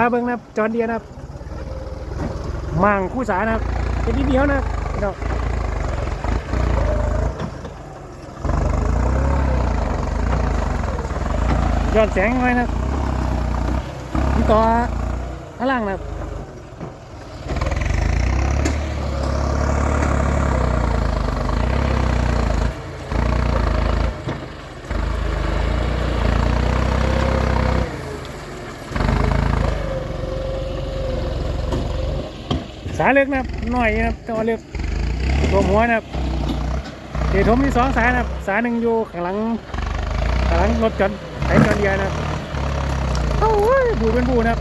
าเบิ้งนะจอนเดียนะมั่งคู่สานะเป็นทีเดียวนะครับพี่น้องย้อนแสงไว้นะ ที่ต่อข้างล่างนะ สายเล็กนะครับหน่อยนะครับแตัวาเล็กตัวหัวนะครับเดี๋ยวผมมีสองสายนะครับ สายหนึ่งอยู่ข้างหลังข้างหลังรถจนไถจอนเดียนะครับโอ้ยบูเป็นบูนะครับ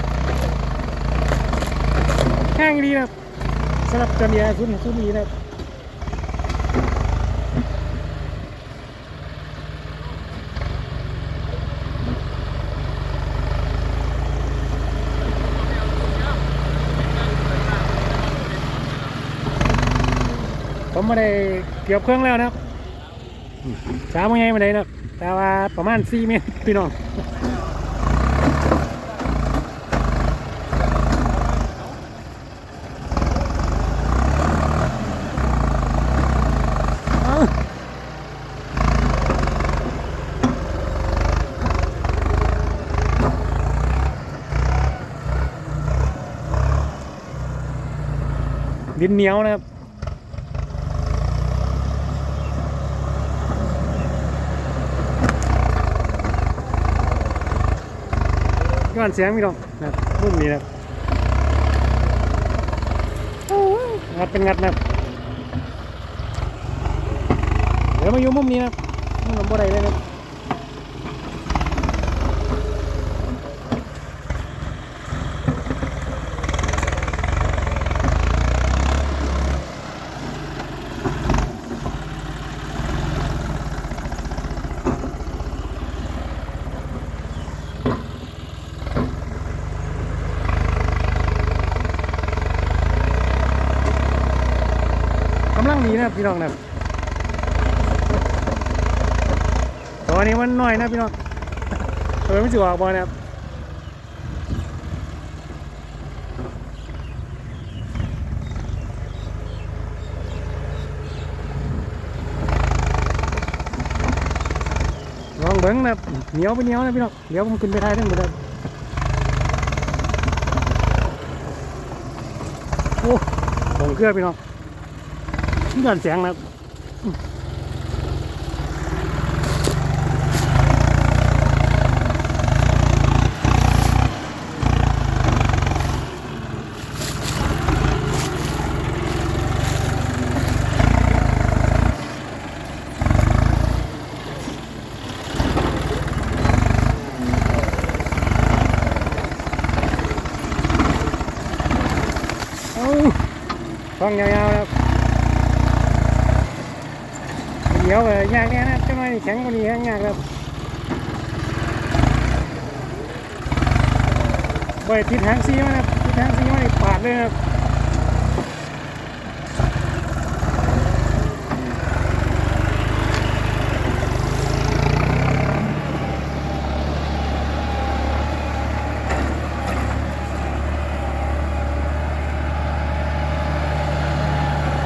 แห้งดีนะครับสำหรับจอนเดียคุณคุณดีนะครับ ไม่ได้เกี่ยวเครื่องแล้วนะครับช้าไม่ไงม่ได้นะครับ แต่ว่าประมาณ4เมตรพี่น้องดินเหนียวนะครับ ย้อนเสียงพี่น้องนะรุ่นนี้นะงัดเป็นงัดนะเดี๋ยวมาอยู่มุมนี้นะมุมลำบได้เลยนะำลังดีนะครับพี่น้องนะตัวนี้มันน้อยนะพี่น้องเออไม่จิ๋วออกบอลนะครับลองเบิ้งนะเหนียวไปเหนียวนะพี่น้องเดี๋ยวผมขึ้นไปท้ายทั้งหมดเลยโอ้ส่งเครื่องพี่น้อง นี่ก่อนเสียงนะครับเอาฟังยาวๆแล้วเดี๋ยวเลยยากแน่นะจังหวะนี้แข็งกว่านี้แห้งยากครับไปทิศทางซีมานะทิศทางซีมานี่ปาดเลยครับ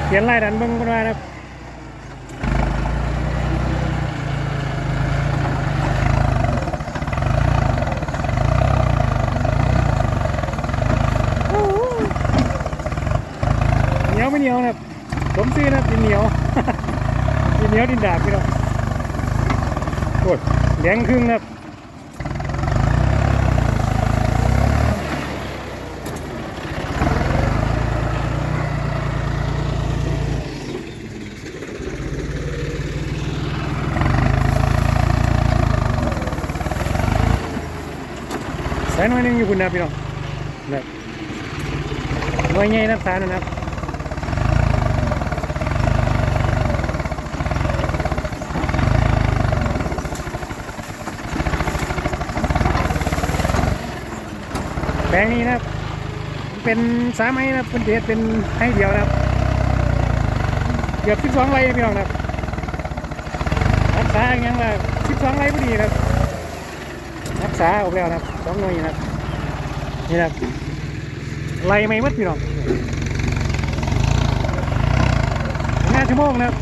เขียนไล่ดันเบิ้งกันมานะครับ เหนียวนะครับสมซื้อนะดินเหนียวดินเหนียวดินดาบพี่น้องโอ้ยแดงครึ่งนะครับสายหน่อยนึงอยู่คุณนะพี่น้องนะหน่วยใหญ่นับสายนะครับ แปลงนี้นะครับเป็นสายไม้นะครับเป็นเดชเป็นให้เดียวนะครับเกือบ12ไร่นะพี่น้องนะครับรักษาอย่างนั้นว่า12ไร่พอดีนะครับ รักษาออกแล้วนะครับสองหน่วยนะครับนี่นะครับไล่ไม่หมัดพี่น้องห้าชั่วโมงนะครับ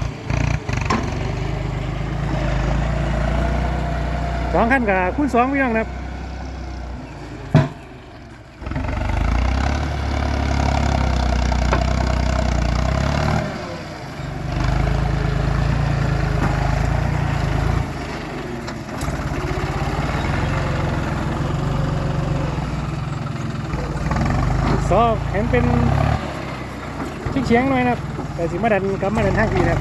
สองขั้นกับคูณสองพี่น้องนะครับ ซอกเห็นเป็นชิงเฉียงหน่อยนะครับแต่สิมาดันกับมาดันทางทีนะครับ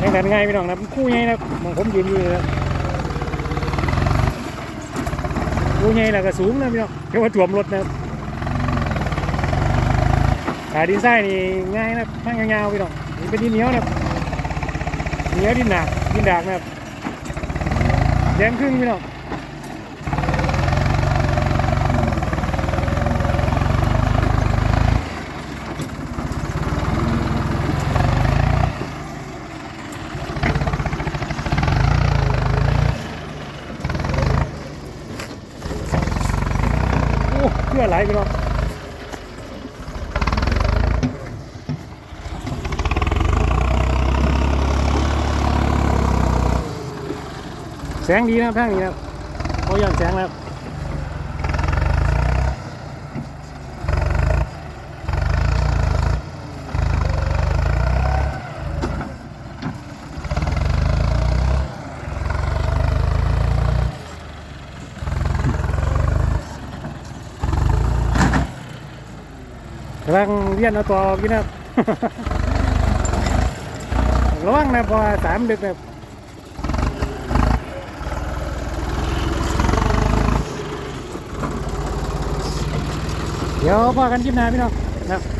ยังดันง่ายพี่น้องนะคู่ใหญ่นะมองผมยืนอยู่นะคู่ใหญ่แล้วก็สูงนะพี่น้องเรียกว่าถ่วมรถนะครับขาดินทรายนี่ง่ายนะทางยาวๆพี่น้องนี่เป็นดินเหนียวนะเหนียวดินหนักดินดากนะครับแดงครึ่งพี่น้อง พื่ออะไรพี่น้องแสงดีนะครับทางนี้นะครับเขาย้อนแสงแล้ว กำลังเลี้ยนเอาตัวพี่นะครับระวังนะพอสามดึกนะครับเดี๋ยวพอกันคลิปหน้าพี่น้องนะครับ